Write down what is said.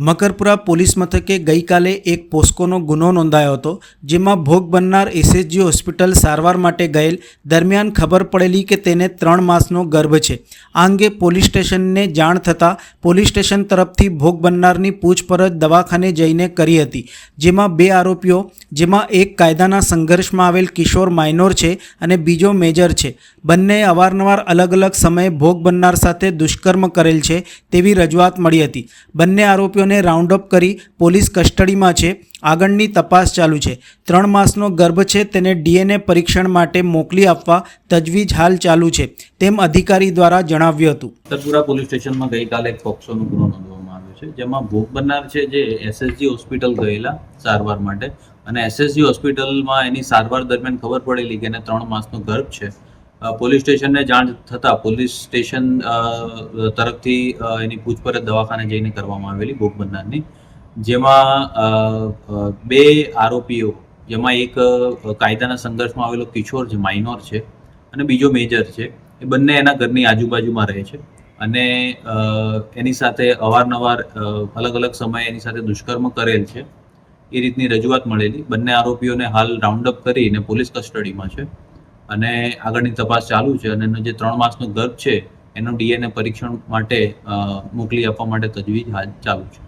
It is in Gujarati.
મકરપુરા પોલીસ મથકે ગઈકાલે એક પોસ્કોનો ગુનો નોંધાયો હતો, જેમાં ભોગ બનનાર એસએચજી હોસ્પિટલ સારવાર માટે ગયેલ દરમિયાન ખબર પડેલી કે તેને ત્રણ માસનો ગર્ભ છે. આ અંગે પોલીસ સ્ટેશનને જાણ થતાં પોલીસ સ્ટેશન તરફથી ભોગ બનનારની પૂછપરછ દવાખાને જઈને કરી હતી, જેમાં બે આરોપીઓ, જેમાં એક કાયદાના સંઘર્ષમાં આવેલ કિશોર માઇનોર છે અને બીજો મેજર છે. બંને અવારનવાર અલગ અલગ સમયે ભોગ બનનાર સાથે દુષ્કર્મ કરેલ છે તેવી રજૂઆત મળી હતી. બંને આરોપીઓને રાઉન્ડ અપ કરી પોલીસ કસ્ટડીમાં છે. આગળની તપાસ ચાલુ છે. ત્રણ માસનો ગર્ભ છે તેને ડીએનએ પરીક્ષણ માટે મોકલી આપવા તજવીજ હાલ ચાલુ છે, તેમ અધિકારી દ્વારા જણાવ્યું હતું. સતપુરા પોલીસ સ્ટેશનમાં ગઈકાલે એક પોક્સોનો ગુનો નોંધવામાં આવ્યો છે, જેમાં ભોગ બનનાર છે જે એસએસજી હોસ્પિટલ ગયેલા સારવાર માટે. અને એસએસજી હોસ્પિટલમાં એની સારવાર દરમિયાન ખબર પડેલી કે એને ત્રણ માસનો ગર્ભ છે. પોલીસ સ્ટેશનને જાણ થતાં પોલીસ સ્ટેશન તરફથી એની પૂછપરછ દવાખાને જઈને કરવામાં આવેલી ભોગ બનનારની જેમાં બે આરોપીઓ, જેમાં એક કાયદાના સંઘર્ષમાં આવેલો કિશોર છે માઇનોર છે અને બીજો મેજર છે, એ બંને એના ઘરની આજુબાજુમાં રહે છે અને એની સાથે અવારનવાર અલગ અલગ સમયે એની સાથે દુષ્કર્મ કરેલ છે. એ રીતની રજૂઆત મળેલી. બંને આરોપીઓને હાલ રાઉન્ડ અપ કરીને પોલીસ કસ્ટડીમાં છે. અને આગળની તપાસ ચાલુ છે અને એનો જે ત્રણ માસનો ગર્ભ છે, એનો ડીએનએ પરીક્ષણ માટે મોકલી આપવા માટે તજવીજ હાલ ચાલુ છે.